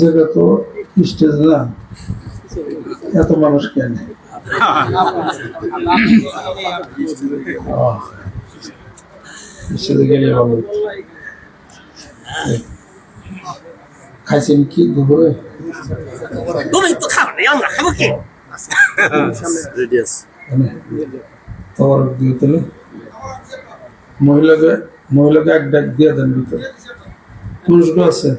জায়গা তো স্টেজ না এত মানুষ কেন। খাইছেন কি দুপুরে? তুমি তো খাও না আমরা খাব কি? তোমার দিয়ে দিলে মহিলাকে এক ডাক দিয়ে দেন ভিতরে। পুরুষগুলো আছে?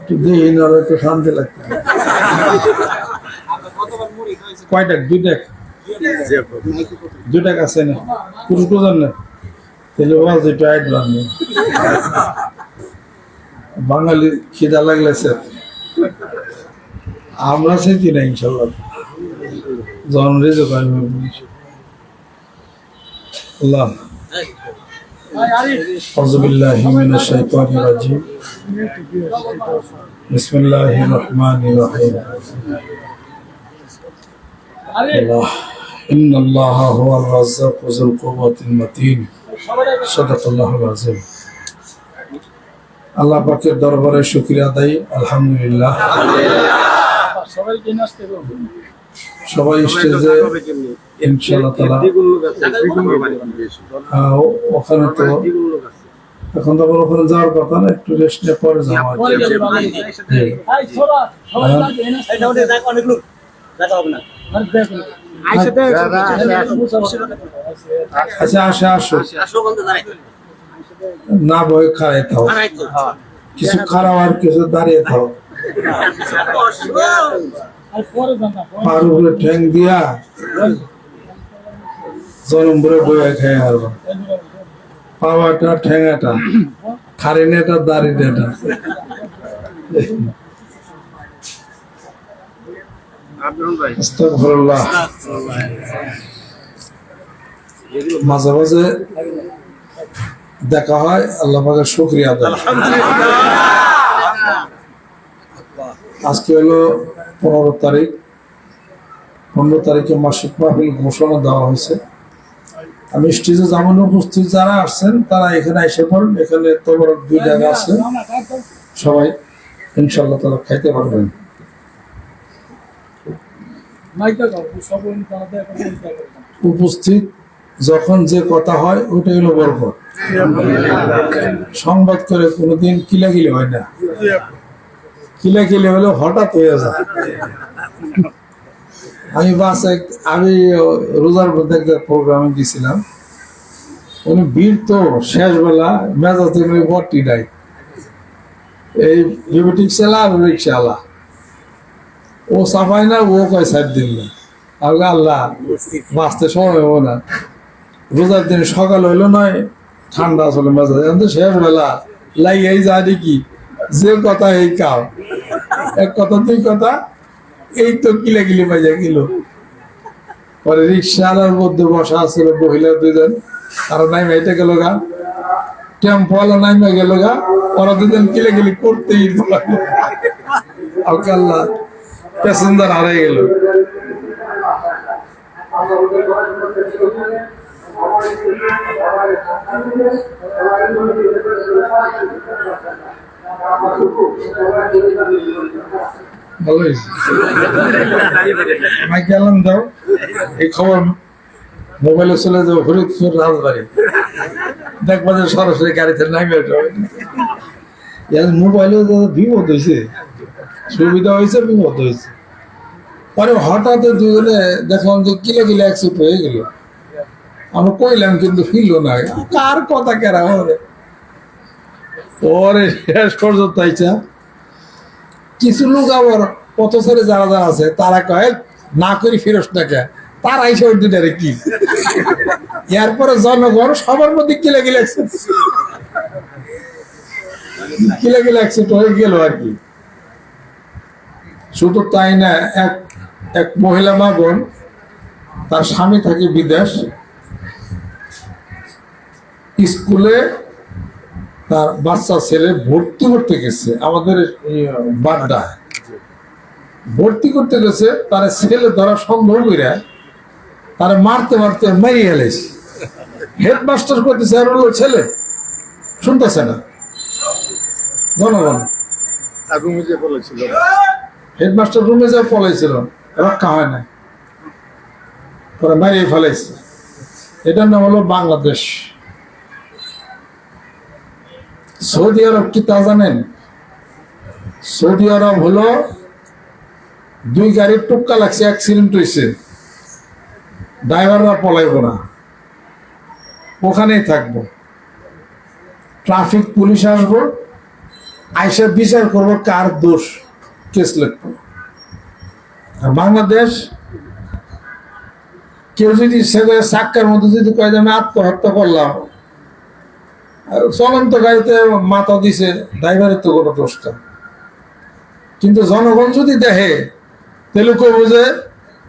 একটু দেখি না একটু শান্তি লাগবে। কয় ডাক? দুই ডাক? দুই ডাক আছে না? পুরুষগুলো জান? না তাহলে ওয়াজ একটু আইট বানবে বাঙালি খিদা লাগলে স্যার আমরা সেটি না, ইনশাল্লাহ। জন আমি আল্লাহ أعوذ بالله من الشيطان الرجيم بسم الله الرحمن الرحيم الله إن الله هو الرزاق ذو القوة المتين صدق الله العظيم আল্লাহ পাকের দরবারে শুক্রিয়া আদায় আলহামদুলিল্লাহ সবাই স্টেজে ইনশাআল্লাহ তালা ওখানে তো এখন তো আবার ওখানে যাওয়ার কথা না একটু রেস্ট নিয়ে পরে যাওয়া আচ্ছা আসে আসো। আসো না ভয় খারাই থাও। কিছু খারাপ আর কিছু দাঁড়িয়ে থাও। পার উপরে ঠ্যাং দিয়া জনম ভরে বয়ে খেয়ে হারবা পাওয়াটা ঠ্যাঙাটা খারিনেটা দাড়িনেটা। মাঝে মাঝে দেখা হয় আল্লাহ পাকের শুক্রিয়া আদায়। আজকে হলো পনেরো তারিখ পনেরো তারিখে মাসিক মাহফিল ঘোষণা দেওয়া হয়েছে। আমি স্টেজে যেমন উপস্থিত যারা আসছেন তারা এখানে এসে পড়েন। এখানে তোমার দুই জায়গা আছে। সবাই ইনশাল্লাহ তারা খাইতে পারবেন। উপস্থিত যখন যে কথা হয় ওটাই হলো গল্প সংবাদ করে কোনোদিন কিলাকিলি হয় না। কিলাকিলি হলে হঠাৎ হয়ে যায়। আমি বাস এক আমি রোজার মধ্যে একটা প্রোগ্রামে গেছিলাম। উনি বীর তো শেষ বেলা মেজাজ থেকে বটি নাই। এই বিবেটিক চালা আর রিক্সাওয়ালা ও সাফাই না ও কয় সাইড দিল না। বলি, আল্লাহ বাঁচতে সময় হব না। রোজার দিন সকাল হইল নয় ঠান্ডা আসলে মেজাজ। এখন তো শেষ বেলা লাইয়াই যায় দেখি। যে কথা এই কাও এক কথা, দুই কথা, এই তো কিলে কিলে বাজা গেল। পরে রিক্সার মধ্যে বসা আছিল মহিলা দুজন আর নাইমা, এটা গেল গা। টেম্পো নাইমা গেল গা। ওরা দুজন কিলে কিলে করতেই আল্লাহ, প্যাসেঞ্জার হারাই গেল। ভালো গেলাম দাও। এই খবর মোবাইলে চলে যাব ফরিদপুর রাজবাড়ি। দেখবা যে সরাসরি গাড়িতে নামে মোবাইলে বিপদ হয়েছে, সুবিধা হয়েছে, বিপদ হয়েছে। পরে হঠাৎ দুজনে দেখলাম যে কিলে কিলে অ্যাক্সিডেন্ট হয়ে গেল। আমরা কইলাম কিন্তু ফিরল না। কার কথা কেরা হবে পরে শেষ পর্যন্ত আইসা কিছু লোক আবার পথচারে যারা যারা আছে, তারা কয় না করি ফিরস না কে তারা এসে ওই দুটারে কি এরপরে জনগণ সবার মধ্যে কিলে গেলে কিলে গেলে অ্যাক্সিডেন্ট হয়ে গেল আর কি। শুধু তাই না, এক এক মহিলা মা বোন তার স্বামী থাকে বিদেশ। স্কুলে তার বাচ্চা ছেলে ভর্তি করতে গেছে আমাদের বাড্ডা ভর্তি করতে গেছে তার ছেলে ধরা সম্ভব করে তারা মারতে মারতে মেরে গেলেছে হেডমাস্টার করতেছে আর হলো ছেলে? শুনতেছে না। জনগণ। যে বলেছিল হেডমাস্টার রুমে যা পলাইছিল রক্ষা হয় না পরে মারিয়ে ফেলাইছে এটার নাম হলো বাংলাদেশ। সৌদি আরব কি তা জানেন? সৌদি আরব হলো দুই গাড়ির টুক্কা লাগছে অ্যাক্সিডেন্ট হয়েছে ড্রাইভাররা পলাইব না। ওখানেই থাকব। ট্রাফিক পুলিশ আসব, আইসা বিচার করব কার দোষ, কেস লিখব আর বাংলাদেশ, কেউ যদি সেগুলো সাক্কার মধ্যে যদি কয় যে আমি আত্মহত্যা করলাম আর চলন্ত গাড়িতে মাথা দিছে ড্রাইভারের তো কোনো দোষটা কিন্তু জনগণ যদি দেখে তাহলে কইব যে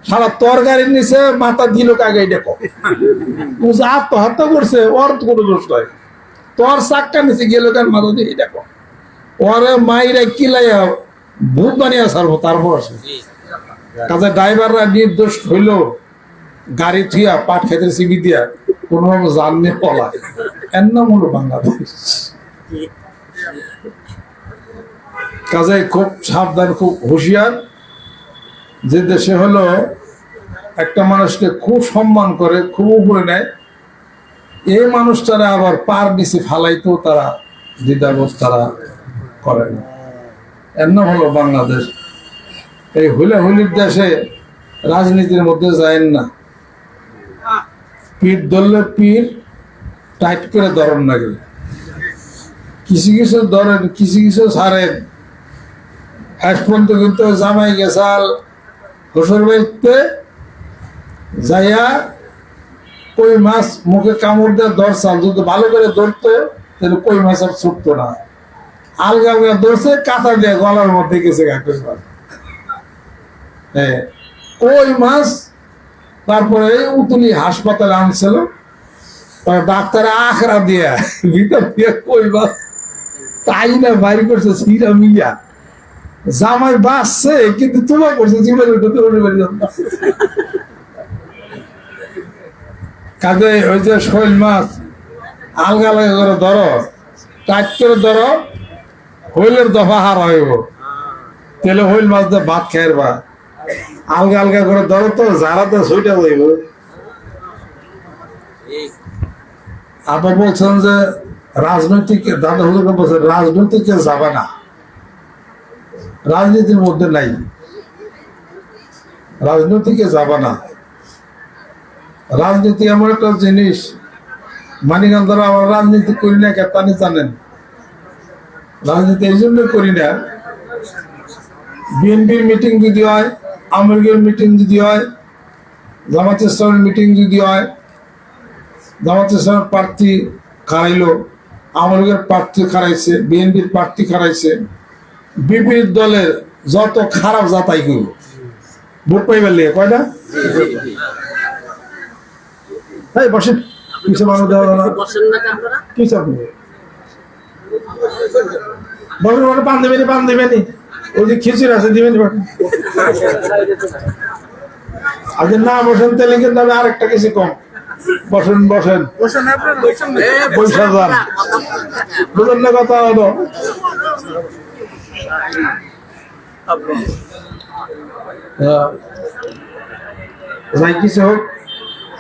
সারা তোর গাড়ির নিচে মাথা দিল কাগে দেখো ও যে আত্মহত্যা করছে ওর কোনো দোষ নয় তোর চাক্কা নিচে গেল কার মাথা দিয়ে দেখো ওরে মাইরা কিলাইয়া ভূত বানিয়ে ছাড়বো তারপর কাজে ড্রাইভাররা নির্দোষ হইল গাড়ি থুয়া পাট খেতে সিবি দিয়া কোনোভাবে জানলে পলায় এর নাম বাংলাদেশ। কাজে খুব সাবধান, খুব হুঁশিয়ার যে দেশে হলো একটা মানুষকে খুব সম্মান করে, খুব উপরে নেয়। এই মানুষটারা আবার পার নিচে ফালাইতেও তারা দ্বিধাবোধ তারা করে না। এর নাম হলো বাংলাদেশ। এই হুলে হুলির দেশে রাজনীতির মধ্যে যায় না। পীর ধরলে পীর টাইট করে ধরেন নাকি? কিছু কিছু ধরেন কিছু কিছু ছাড়েন। এক পর্যন্ত কিন্তু জামাই গেছাল, শ্বশুর বাড়িতে যাইয়া কই মাছ মুখে কামড় দিয়ে ধরছাল, যদি ভালো করে ধরতো, তাহলে কই মাছ আর ছুটতো না। আলগা আলগা ধরছে, কাঁথা দিয়ে গলার মধ্যে গেছে কাকুর মাছ। হ্যাঁ কই মাছ তারপরে উতুলি হাসপাতালে আনছিল। ডাক্তার আখড়া দিয়া ভিতর দিয়ে কই মাছ তাই না বাইর করছে, সিরা মিয়া? জামাই বাঁচছে, কিন্তু তোমার করছে, জীবনে উঠে। কাজে ওই যে শৈল মাছ, আলগা আলগা করে ধরো, টাইট করে ধরো, হইলের দফা হার হইব। তেলে হইল মাছ দিয়ে ভাত খাইর বা আলগা আলগা করে ধরো তো যারা তো সইটা যাইব। আপনি বলছেন যে রাজনৈতিক দাদা হুজুর বলছেন রাজনৈতিকে যাবে না। রাজনীতির মধ্যে নাই। রাজনীতিকে যাবে না। রাজনীতি এমন একটা জিনিস মানিকান্তরা আমরা রাজনীতি করি না কেতানি জানেন? রাজনীতি এই জন্য করি না। বিএনপির মিটিং যদি হয় আওয়ামী লীগের মিটিং যদি হয়, জামাত মিটিং যদি হয়, জামাত প্রার্থী খারাইলো আওয়ামী লীগের প্রার্থী খারাইছে বিএনপির প্রার্থী খারাইছে বিপির দলের যত খারাপ যাতাই করব ভোট পাইবার লিগে, কয়টা? এই বসেন কিছু মানুষ দেওয়া না না। কি চাপ ওই খিচুড়ি আছে দিবেনি আর না বসেন তাহলে কিন্তু আমি আরেকটা কিছু কম। বসেন বসেন। পয়সা যান না কথা হলো। যাই কিছু হোক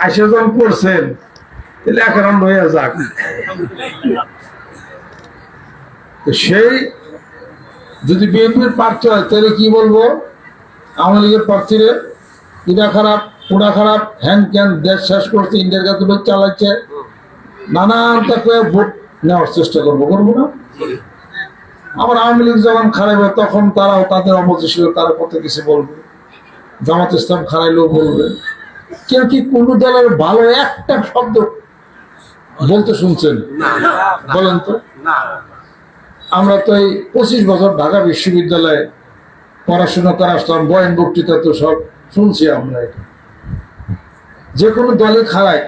আইসা যখন করছেন তাহলে এক রাউন্ড হয়ে যাক। সেই যদি বিএনপির প্রার্থী হয় তাহলে কি বলব? আওয়ামী লীগের প্রার্থীরে এটা খারাপ ওটা খারাপ হ্যান ক্যান দেশ শেষ করছে ইন্ডিয়ার কাছে লোক চালাচ্ছে। নানান তাকে ভোট নেওয়ার চেষ্টা করব করব না। আবার আওয়ামী লীগ যখন খারাইবে তখন তারাও তাদের অপোজিশন তারা কত কিছু বলবে। জামাত ইসলাম খারাইলেও বলবে। কেউ কি কোন দলের ভালো একটা শব্দ বলতে শুনছেন? বলেন তো। আমরা তো এই পঁচিশ বছর ঢাকা বিশ্ববিদ্যালয়ে পড়াশোনা করে আসলাম বয়ান বক্তৃতা তো সব শুনছি আমরা এটা। যে কোনো দলে খাড়ায়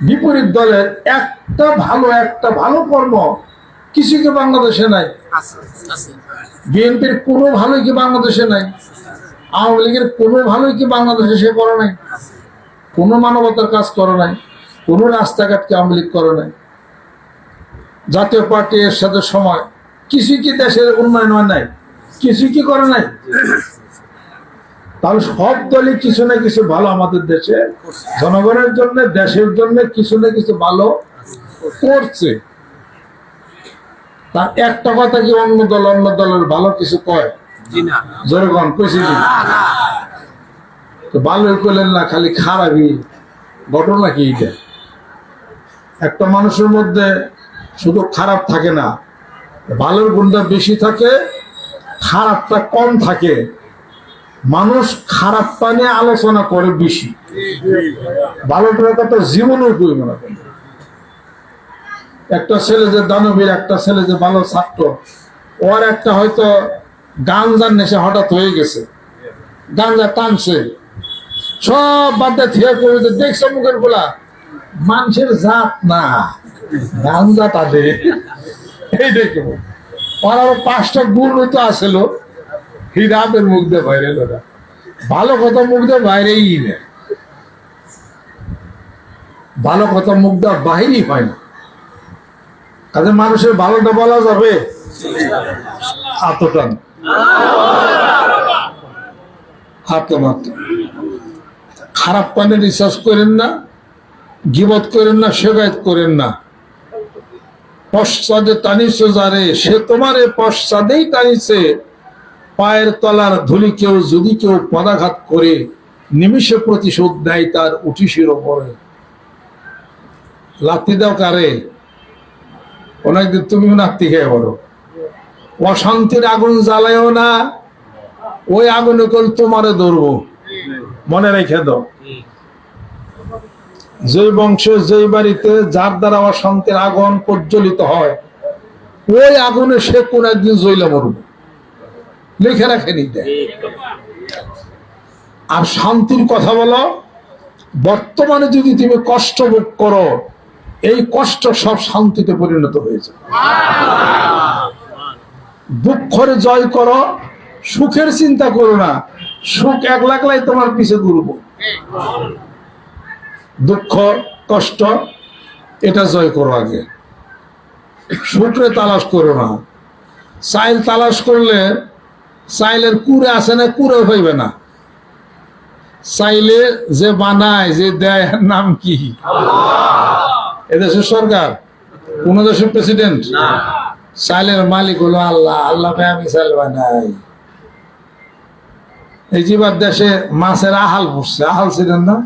বিপরীত দলের একটা ভালো একটা ভালো কর্ম কিছু কি বাংলাদেশে নাই? বিএনপির কোনো ভালোই কি বাংলাদেশে নাই? আওয়ামী লীগের কোনো ভালোই কি বাংলাদেশে সে করে নাই? কোনো মানবতার কাজ করে নাই? কোন রাস্তাঘাটকে আওয়ামী লীগ করে নাই? জাতীয় পার্টি এর সাথে সময়। কিছু কি দেশের উন্নয়ন হয় নাই? কিছু কি করে নাই? তাহলে সব দলই কিছু না কিছু ভালো আমাদের দেশে। জনগণের জন্য দেশের জন্য কিছু না কিছু ভালো করছে। তার একটা কথা কি অন্য দল অন্য দলের ভালো কিছু কয়? জনগণ কইছে ভালোই করলেন না খালি খারাপই। ঘটনা কি এটা? একটা মানুষের মধ্যে শুধু খারাপ থাকে না ভালোর গুণটা বেশি থাকে, খারাপটা কম থাকে। মানুষ খারাপ নিয়ে আলোচনা করে বেশি। ভালোটার কথা জীবনও কই মনে করে। একটা ছেলে যে দানবীর, একটা ছেলে যে ভালো ছাত্র, ওর একটা হয়তো গাঞ্জার নেশা হঠাৎ হয়ে গেছে। গাঞ্জা টানছে। সব বাদে থিয়ে করে যে দেখছ মুখের গোলা? মানুষের জাত না। গাঞ্জা তাদের। এই দেখো ওর পাঁচটা গুণ তো আসেল হিরাপের মুখ দিয়ে বাইরে লোকা ভালো কথা মুখ দিয়ে বাইরেই নেই। ভালো কথা মুখ দেওয়া বাহিরই হয় না। কাজে মানুষের ভালোটা বলা যাবে? আত্মটান আত্মমাত্র খারাপ পানে রিসার্চ করেন না? গিবত করেন না শেখায়ত করেন না। পশ্চাদে টানিছে যারে, সে তোমারে পশ্চাদেই টানিছে পায়ের তলার ধুলি কেউ যদি কেউ পদাঘাত করে, নিমিষে প্রতিশোধ দেয় তার উঠিসের ওপরে। লাত্তি দাও কারে? অনেকদিন তুমি নাত্তি খেয়ে বলো অশান্তির আগুন জ্বালায়ও না, ওই আগুনে কল তোমারে ধরবো। মনে রেখে দাও। যেই বংশে যেই বাড়িতে যার দ্বারা অশান্তির আগুন প্রজ্বলিত হয়, ওই আগুনে সে কোন একদিন জ্বলে মরবে। লিখে রাখে নিতে আর শান্তির কথা বলো, বর্তমানে যদি তুমি কষ্ট ভোগ করো, এই কষ্ট সব শান্তিতে পরিণত হয়েছে দুঃখরে জয় করো, সুখের চিন্তা করো না, সুখ এক লাগলাই তোমার পিছে ঘুরব। দুঃখ কষ্ট এটা জয় করো আগে। সুখরে তালাশ করো না। চাইল তালাশ করলে চাইলের কুড়ে আসে না কুড়ে হইবে না। চাইলে যে বানায় যে দেয় নাম কি? এদেশের সরকার? কোন দেশের প্রেসিডেন্ট চাইলের মালিক হলো আল্লাহ। আল্লাহ ভাই আমি চাইল বানাই। এই যেবার দেশে মাছের আহাল পড়ছে। আহাল ছিলেন না।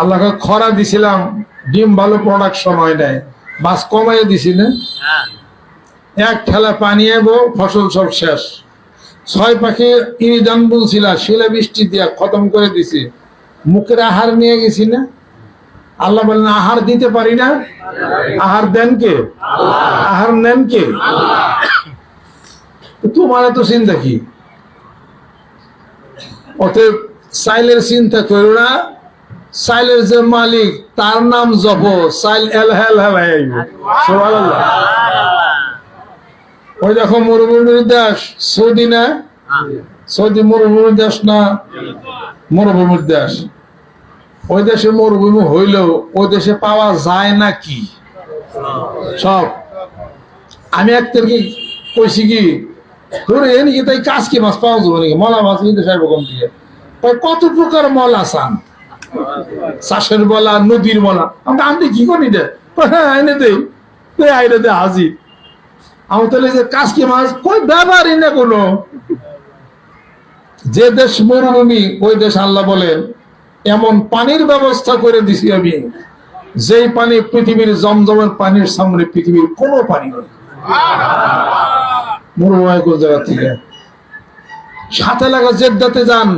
আল্লাহকে খরা দিছিলাম, ডিম ভালো প্রোডাকশন হয় নাই। মাছ কমাইয়ে দিছিলেন। এক ঠেলা পানি এবো, ফসল সব শেষ। ছয় পাখি ইরিদান বলছিল শিলা বৃষ্টি দিয়া খতম করে দিছি। মুখের আহার নিয়ে গেছি না। আল্লাহ বলেন, আহার দিতে পারি না। আহার দেন কে? আহার নেন কে? তোমার এত চিন্তা কি? অতএব সাইলের চিন্তা করো না। সাইলের যে মালিক, তার নাম জপ। সাইল এল হেল হেল ওই দেখো মরুভূমির দেশ সৌদি না? সৌদি মরুভূমির দেশ না? মরুভূমির দেশ। ওই দেশে মরুভূমি হইলেও ওই দেশে পাওয়া যায় না কি? সব। আমি একটাকে কইছি কি ধরে এ নাকি তাই কাজ কি মাছ পাওয়া যাবে নাকি? মলা মাছ কিন্তু সাহেব কম দিয়ে কত প্রকার মলা চান চাষের বলা, নদীর বলা। আমরা আমি কি করি হ্যাঁ এনে দেই। তুই আইনে দে, হাজির। আমি তাহলে যে কাজকি মাছ? কই ব্যাপারই না কোনো। যে দেশ মরুভূমি, ওই দেশ আল্লাহ বলেন, এমন পানির ব্যবস্থা করে দিছি আমি, যেই পানি পৃথিবীর জমজমের পানির সামনে পৃথিবীর কোনো পানি নেই। মরুভূমি জায়গা থেকে? সাথে লাগা জেদ্দাতে যান,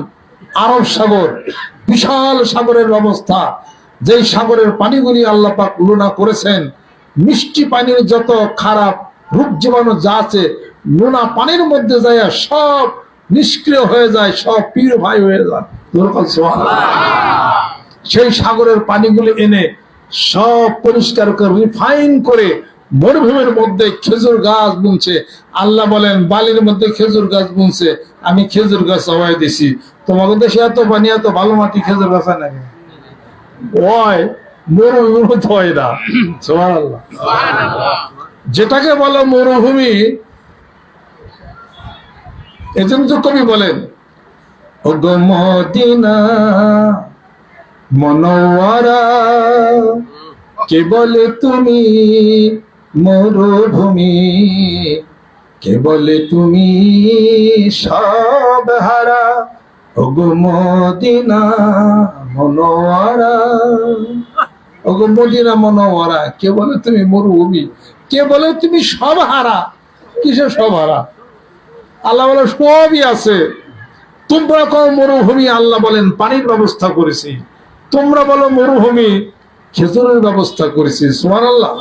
আরব সাগর। বিশাল সাগরের ব্যবস্থা যেই সাগরের পানিগুলি আল্লাহ পাক লুনা করেছেন, মিষ্টি পানির যত খারাপ রূপ জীবাণু যা আছে, নোনা পানির মধ্যে যায় সব নিষ্ক্রিয় হয়ে যায়, সব পিউরিফাই হয়ে যায়। সেই সাগরের পানিগুলি এনে সব পরিষ্কার করে রিফাইন করে মরুভূমির মধ্যে খেজুর গাছ বুনছে। আল্লাহ বলেন, বালির মধ্যে খেজুর গাছ বুনছে, আমি খেজুর গাছ সবাই দিছি। তোমাদের দেশে এত পানি এত ভালো মাটি খেজুর গাছ হয় নাকি মরুভূমি তো হয় না। সুবহানাল্লাহ। যেটাকে বলো মরুভূমি এজন্য তো কবি বলেন ও গো মদিনা মনোয়ারা কে বলে তুমি মরুভূমি কে বলে তুমি সব হারা। ওগো মদিনা মনোয়ারা। ওগো মদিনা মনোয়ারা কে বলে তুমি মরুভূমি? কে বলে তুমি সব হারা কিসের সব হারা আল্লাহ বলে সবই আছে। তোমরা কও মরুভূমি আল্লাহ বলেন পানির ব্যবস্থা করেছি। তোমরা বলো মরুভূমি খেজুরের ব্যবস্থা করেছি। সুমান আল্লাহ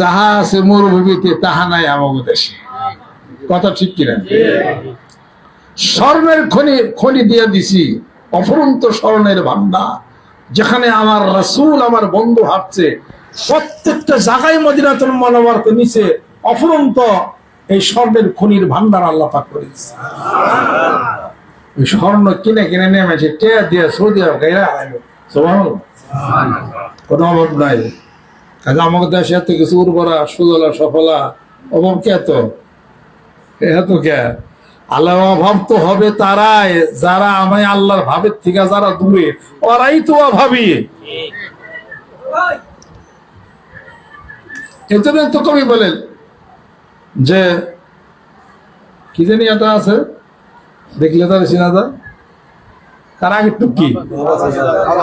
যাহা আছে মরুভূমিতে তাহা নাই আমাদের দেশে। কথা ঠিক কিনা? স্বর্ণের খনি খনি দিয়ে দিছি, অফুরন্ত স্বর্ণের ভান্ডার যেখানে আমার রাসূল, আমার বন্ধু হাঁটছে, প্রত্যেকটা জায়গায় মদিনাতুল মনোবর নিচে অফুরন্ত এই স্বর্ণের খনির ভান্ডার আল্লাহ পাক করেছে ওই স্বর্ণ কিনে কিনে নেমেছে টে দিয়ে, সৌদি আরব, গাইরা আইলো। কোনো অভাব নাই। কাজে আমাকে দেশে এত কিছু উর্বরা, সুজলা, সফলা, অভাব কে তো এত কে আল্লাহ অভাব তো হবে তারাই, যারা আমায় আল্লাহর ভাবের থেকে যারা দূরে, ওরাই তো অভাবী। এজন্য তো কবি বলেন যে, কি জানি এটা আছে? দেখলে তার সিনাদা তার আগে টুকি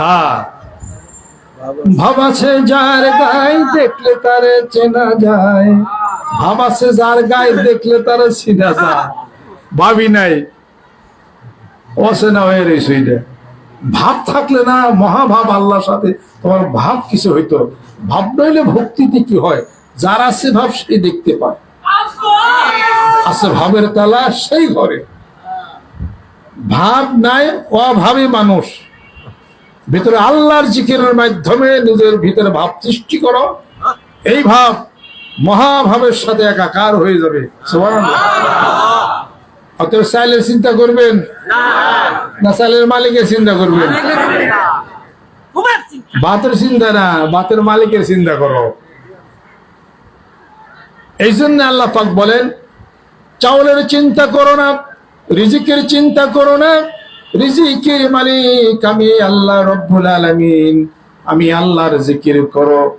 হ্যাঁ। ভাব আছে যার গায়ে, দেখলে তারে চেনা যায়। ভাব আছে যার গায়ে দেখলে তারে চিনা যা। ভাবি নাই। অচেনা হয়ে রয়েছে এটা। ভাব থাকলে না, মহাভাব আল্লাহর সাথে তোমার ভাব কিছু হইতো। ভাব নইলে ভক্তিতে কি হয়? যার আছে ভাব সে দেখতে পায়। আছে ভাবের তালা সেই ঘরে। ভাব নাই, অভাবী মানুষ। ভিতরে আল্লাহর জিকিরের মাধ্যমে নিজের ভিতরে ভাব সৃষ্টি করো। এই ভাব মহাভাবের সাথে একাকার হয়ে যাবে। অতএব চিন্তা করবেন। না। চাইলের মালিকের চিন্তা করবেন। বাতের চিন্তা না বাতের মালিকের চিন্তা করো। এই জন্য আল্লাহ পাক বলেন চাউলের চিন্তা করো না রিজিকের চিন্তা করো না। রিজিকের মালিক আমি আল্লাহ রব্বুল আলামিন। আমি আল্লাহর জিকির করো।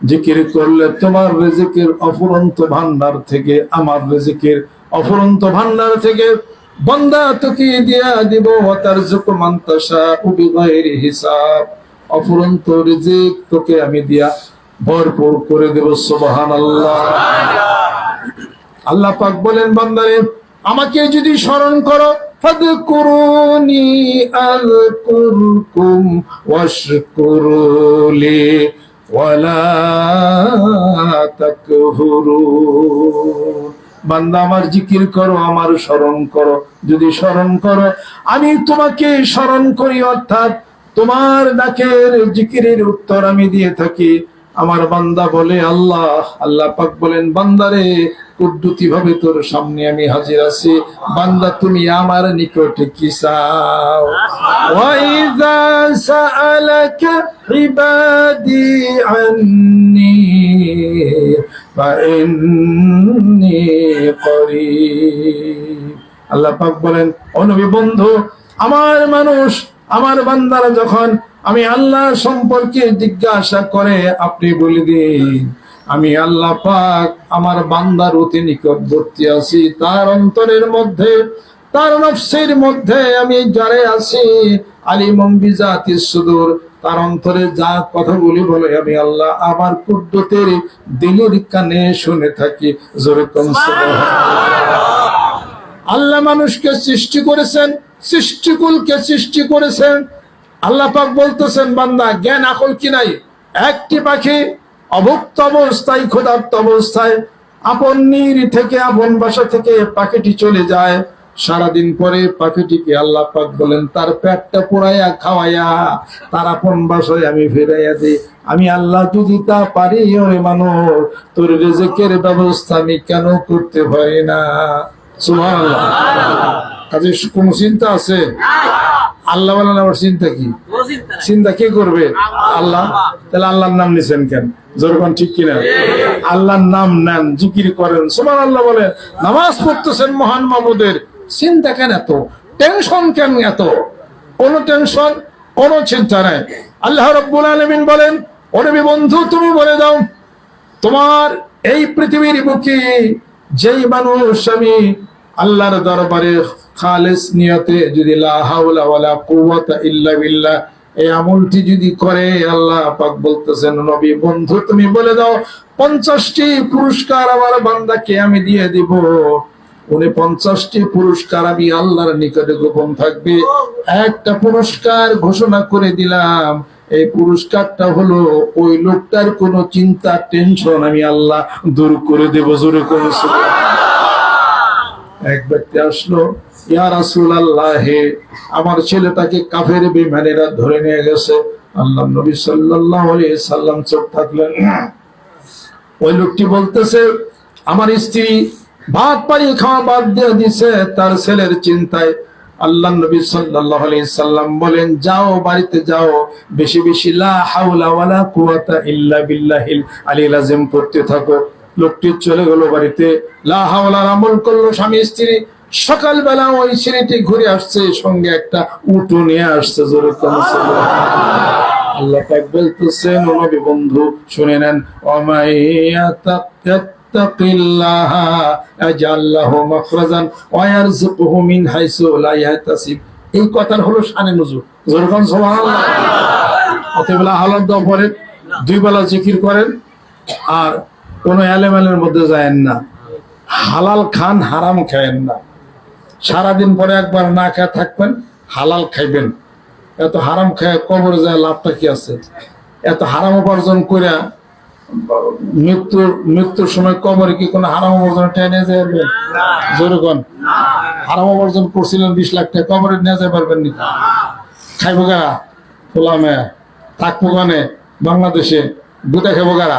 জিকির করলে তোমার রিজিকের অফুরন্ত ভান্ডার থেকে, আমার রিজিকের অফুরন্ত ভান্ডার থেকে বন্দা তোকে দিয়া দিব তার মান্তাসা উবি গায়রি হিসাব। অফুরন্ত রিজিক তোকে আমি দিয়া ভরপুর করে দেব, সুবহানাল্লাহ। আল্লাহ আল্লাহ পাক বলেন, বান্দারে, আমাকে যদি স্মরণ করো, ফাদকুরুনি আযকুরকুম ওয়াশকুরুলি। ওয়ালা তাকফুরুন বান্দা আমার জিকির করো, আমার স্মরণ করো। যদি স্মরণ করো, আমি তোমাকে স্মরণ করি, অর্থাৎ তোমার ডাকের জিকিরের উত্তর আমি দিয়ে থাকি। আমার বান্দা বলে, আল্লাহ আল্লাহ পাক বলেন, বান্দারে কুদ্দুতি ভাবে তোর সামনে আমি হাজির আছি। বান্দা, তুমি আমার নিকটে কি চাও? ইবাদি আন্নি, ফাইন্নি আল্লাহ পাক বলেন, ও নবী বন্ধু, আমার মানুষ, আমার বান্দারা যখন আমি আল্লাহ সম্পর্কে জিজ্ঞাসা করে, আপনি বলে দিন। আমি আল্লাহ পাক আমার বান্দার অতি নিকটবর্তী আছি। তার অন্তরের মধ্যে, তার নফসের মধ্যে আমি যারে আছি। আলিমম বিজাতি সুদূর। তার অন্তরে যা কথাগুলি বলে আমি আল্লাহ আমার কুদ্দতের দিলের কানে শুনে থাকি। জোরে কম আল্লাহ মানুষকে সৃষ্টি করেছেন সৃষ্টিকুলকে সৃষ্টি করেছেন। আল্লাহ পাক বলতেছেন, বান্দা, জ্ঞান আকল কি নাই? একটি পাখি অভুক্ত অবস্থায় ক্ষুধার্ত অবস্থায় আপন নীর থেকে আপন বাসা থেকে পাখিটি চলে যায়। সারাদিন পরে পাখিটিকে আল্লাহ পাক বলেন তার পেটটা পোড়াইয়া খাওয়াইয়া তার আপন বাসায় আমি ফেরাইয়া দিই আমি আল্লাহ যদি তা পারি ওরে মানুষ তোর রেজেকের ব্যবস্থা আমি কেন করতে পারি না? সুবহানাল্লাহ। কাজে কোনো চিন্তা আছে? আল্লাহ বলেন আমার চিন্তা কি? চিন্তা কে করবে? আল্লাহ? তাহলে আল্লাহর নাম নিছেন কেন? যেরকম ঠিক কিনা? আল্লাহর নাম নেন, জিকির করেন। সুমান আল্লাহ বলেন নামাজ পড়তেছেন মহান মামুদের চিন্তা কেন এত? টেনশন কেন এত? কোন টেনশন কোন চিন্তা নাই। আল্লাহ রব্বুল আলমিন বলেন ওরে বন্ধু, তুমি বলে দাও, তোমার এই পৃথিবীর বুকে যেই মানুষ আমি আল্লাহর দরবারে খালেস নিয়তে যদি লা হাওলা ওয়ালা কুওয়াতা ইল্লা বিল্লাহ এই আমলটি যদি করে, আল্লাহ পাক বলতেছেন, নবী, বন্ধু, তুমি বলে দাও, পঞ্চাশটি পুরস্কার আমার বান্দাকে আমি দিয়ে দিব। উনি পঞ্চাশটি পুরস্কার আমি আল্লাহর নিকটে গোপন থাকবে। একটা পুরস্কার ঘোষণা করে দিলাম। এই পুরস্কারটা হলো, ওই লোকটার কোনো চিন্তা, টেনশন আমি আল্লাহ দূর করে দেব। জোরে করে এক ব্যক্তি আসলো ইয়া রাসূল আল্লাহে আমার ছেলেটাকে কাফের বিমানেরা ধরে নিয়ে গেছে। আল্লাহ নবী আলাইহি সাল্লাম চুপ থাকলেন। ওই লোকটি বলতেছে, আমার স্ত্রী ভাত পানি খাওয়া বাদ দিয়ে দিছে, তার ছেলের চিন্তায় আল্লাহ নবী আলাইহি সাল্লাম বলেন, যাও, বাড়িতে যাও, বেশি বেশি লা হাওলা ওয়ালা কুওয়াতা ইল্লা বিল্লাহিল আলিল আযীম পড়তে থাকো। লোকটি চলে গেল বাড়িতে। লা হাওলার আমল করল স্বামী স্ত্রী। সকালবেলা ওই ছেলেটি ঘুরে আসছে, সঙ্গে একটা উটু নিয়ে আসছে আল্লাহ বলতেছেন নবী বন্ধু, শুনে নেন। এই কথার হলো দাও দুই বেলা জিকির করেন, আর কোন এলেমেলের মধ্যে যায়েন না। হালাল খান হারাম খায়েন না। সারাদিন পরে একবার না খেয়ে থাকবেন হালাল খাইবেন। এত হারাম খেয়ে কবরে যায় লাভটা কি আছে? এত হারাম উপার্জন করে মৃত্যুর মৃত্যুর সময় কবরে কি কোনো হারাম উপার্জন টেনে নিয়ে যাবে জোরে কোন। হারাম উপার্জন করছিলেন বিশ লাখ টাকা কবরে নিয়ে যেতে পারবেন নি। খাইবো গারা খোলামে থাকব গানে বাংলাদেশে। গুটা খাব কর।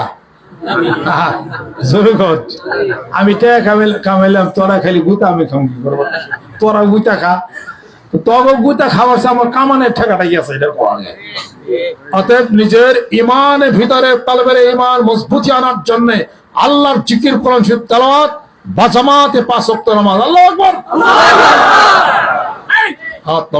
আমি টাকা কামাইল- কামাইলাম তোরা খালি গুতা আমি খাম কি করব? তোরা গুতা খা। তো তবে গুতা খাওয়ার চেয়ে আমার কামানের ঠেকাটা গিয়েছে এটা অতএব নিজের ইমানের ভিতরে তালবের ইমান মজবুতি আনার জন্য আল্লাহর জিকির কোরআন শরীফ তেলাওয়াত বাজামাতে পাঁচ নামাজ। আল্লাহু আকবার। হাত